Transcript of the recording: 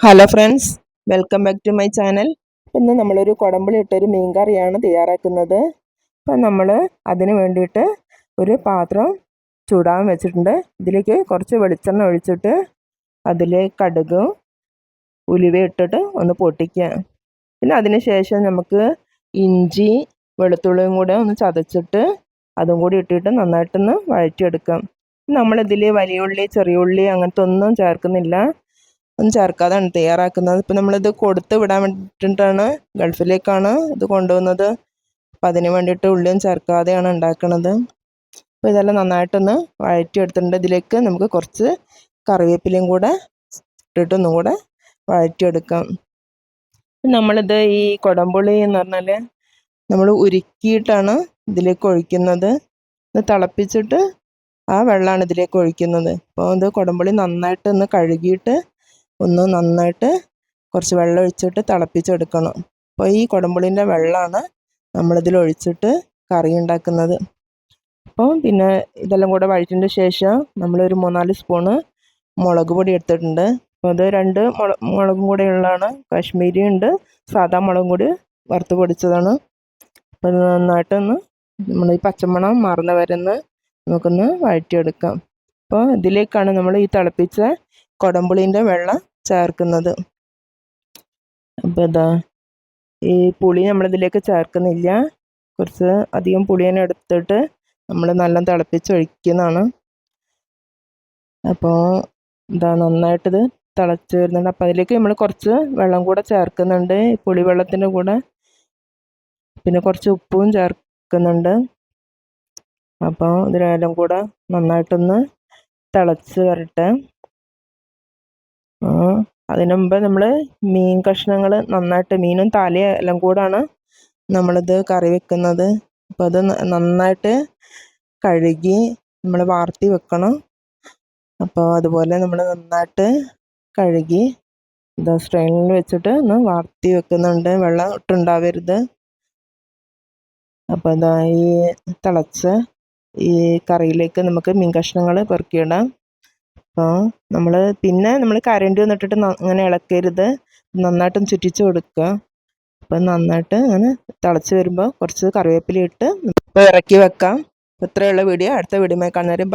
Hello friends welcome back to my channel ഇപ്പം ഇന്ന് നമ്മളൊരു കുടമ്പുളി ഇട്ടൊരു മീൻ കറിയാണ് തയ്യാറാക്കുന്നത്. അപ്പം നമ്മൾ അതിന് വേണ്ടിയിട്ട് ഒരു പാത്രം ചൂടാൻ വെച്ചിട്ടുണ്ട്. ഇതിലേക്ക് കുറച്ച് വെളിച്ചെണ്ണ ഒഴിച്ചിട്ട് അതിൽ കടുകും ഉലുവ ഇട്ടിട്ട് ഒന്ന് പൊട്ടിക്കുക. പിന്നെ അതിന് ശേഷം നമുക്ക് ഇഞ്ചി വെളുത്തുള്ളിയും കൂടെ ഒന്ന് ചതച്ചിട്ട് അതും കൂടി ഇട്ടിട്ട് നന്നായിട്ടൊന്ന് വഴറ്റിയെടുക്കാം. നമ്മളിതിൽ വലിയ ഉള്ളി ചെറിയ ഉള്ളി അങ്ങനത്തെ ഒന്നും ചേർക്കുന്നില്ല. ഒന്നും ചേർക്കാതാണ് തയ്യാറാക്കുന്നത്. ഇപ്പം നമ്മളിത് കൊടുത്ത് വിടാൻ വേണ്ടിയിട്ടാണ് ഗൾഫിലേക്കാണ് ഇത് കൊണ്ടുവന്നത്. അപ്പം അതിന് വേണ്ടിയിട്ട് ഉള്ളിയും ചേർക്കാതെയാണ് ഉണ്ടാക്കുന്നത് അപ്പോൾ ഇതെല്ലാം നന്നായിട്ടൊന്ന് വഴറ്റിയെടുത്തിട്ടുണ്ട്. ഇതിലേക്ക് നമുക്ക് കുറച്ച് കറിവേപ്പിലയും കൂടെ ഇട്ടിട്ടൊന്നും കൂടെ വഴറ്റിയെടുക്കാം. നമ്മളിത് ഈ കുടംപുളി എന്ന് പറഞ്ഞാൽ നമ്മൾ ഉരുക്കിയിട്ടാണ് ഇതിലേക്ക് ഒഴിക്കുന്നത്. ഇത് തിളപ്പിച്ചിട്ട് ആ വെള്ളമാണ് ഇതിലേക്ക് ഒഴിക്കുന്നത്. അപ്പോൾ ഇത് കുടംപുളി നന്നായിട്ടൊന്ന് കഴുകിയിട്ട് ഒന്ന് നന്നായിട്ട് കുറച്ച് വെള്ളം ഒഴിച്ചിട്ട് തിളപ്പിച്ചെടുക്കണം. അപ്പോൾ ഈ കുടമ്പുളിന്റെ വെള്ളമാണ് നമ്മളിതിൽ ഒഴിച്ചിട്ട് കറി ഉണ്ടാക്കുന്നത്. അപ്പോൾ പിന്നെ ഇതെല്ലാം കൂടെ വഴറ്റിന്റെ ശേഷം നമ്മളൊരു മൂന്നാൽ സ്പൂണ് മുളക് പൊടി എടുത്തിട്ടുണ്ട്. അപ്പോൾ അത് രണ്ട് മുള മുളകും കൂടെ ഉള്ളതാണ്. കാശ്മീരി ഉണ്ട്. സാധാ മുളകും കൂടി വറുത്ത് പൊടിച്ചതാണ്. അപ്പോൾ അത് നന്നായിട്ടൊന്ന് നമ്മൾ ഈ പച്ചമണം മാറുന്ന വരെ നമുക്കൊന്ന് വഴറ്റിയെടുക്കാം. അപ്പോൾ ഇതിലേക്കാണ് നമ്മൾ ഈ തിളപ്പിച്ച കുടംപുളീന്റെ വെള്ളം ചേർക്കുന്നത്. അപ്പോൾ ഇതാ ഈ പുളി നമ്മളിതിലേക്ക് ചേർക്കുന്നില്ല. കുറച്ച് അധികം പുളി തന്നെ എടുത്തിട്ട് നമ്മൾ നല്ല തിളപ്പിച്ച് ഒഴിക്കുന്നതാണ് അപ്പോൾ ഇതാ നന്നായിട്ടിത് തിളച്ച് വരുന്നുണ്ട്. അപ്പോൾ അതിലേക്ക് നമ്മൾ കുറച്ച് വെള്ളം കൂടെ ചേർക്കുന്നുണ്ട്. പുളി വെള്ളത്തിന്റെ കൂടെ പിന്നെ കുറച്ച് ഉപ്പും ചേർക്കുന്നുണ്ട്. അപ്പോൾ ഇതിനെല്ലാം കൂടെ നന്നായിട്ടൊന്ന് തിളച്ച് വരട്ടെ. അതിന് മുമ്പ് നമ്മൾ മീൻ കഷ്ണങ്ങൾ നന്നായിട്ട് മീനും തലയും എല്ലാം കൂടാണ് നമ്മളിത് കറി വെക്കുന്നത്. അപ്പോൾ അത് നന്നായിട്ട് കഴുകി നമ്മൾ വാർത്തി വെക്കണം. അപ്പോൾ അതുപോലെ നമ്മൾ നന്നായിട്ട് കഴുകി ഇത് സ്ട്രെയിനിൽ വെച്ചിട്ട് ഒന്ന് വാർത്തി വെക്കുന്നുണ്ട്. വെള്ളം ഇട്ടുണ്ടാവരുത് അപ്പോൾ ഇതാ ഈ തിളച്ച് ഈ കറിയിലേക്ക് നമുക്ക് മീൻ കഷ്ണങ്ങൾ പെറുക്കിയിടാം. അപ്പോൾ നമ്മൾ പിന്നെ നമ്മൾ കരണ്ടി വന്നിട്ടിട്ട് അങ്ങനെ ഇളക്കരുത്. നന്നായിട്ടും ചുറ്റിച്ച് കൊടുക്കുക. അപ്പം നന്നായിട്ട് അങ്ങനെ തിളച്ച് വരുമ്പോൾ കുറച്ച് കറിവേപ്പില ഇട്ട് ഇറക്കി വെക്കാം. ഇത്രയുള്ള വീഡിയോ. അടുത്ത വീഡിയോ കാണുന്നവരും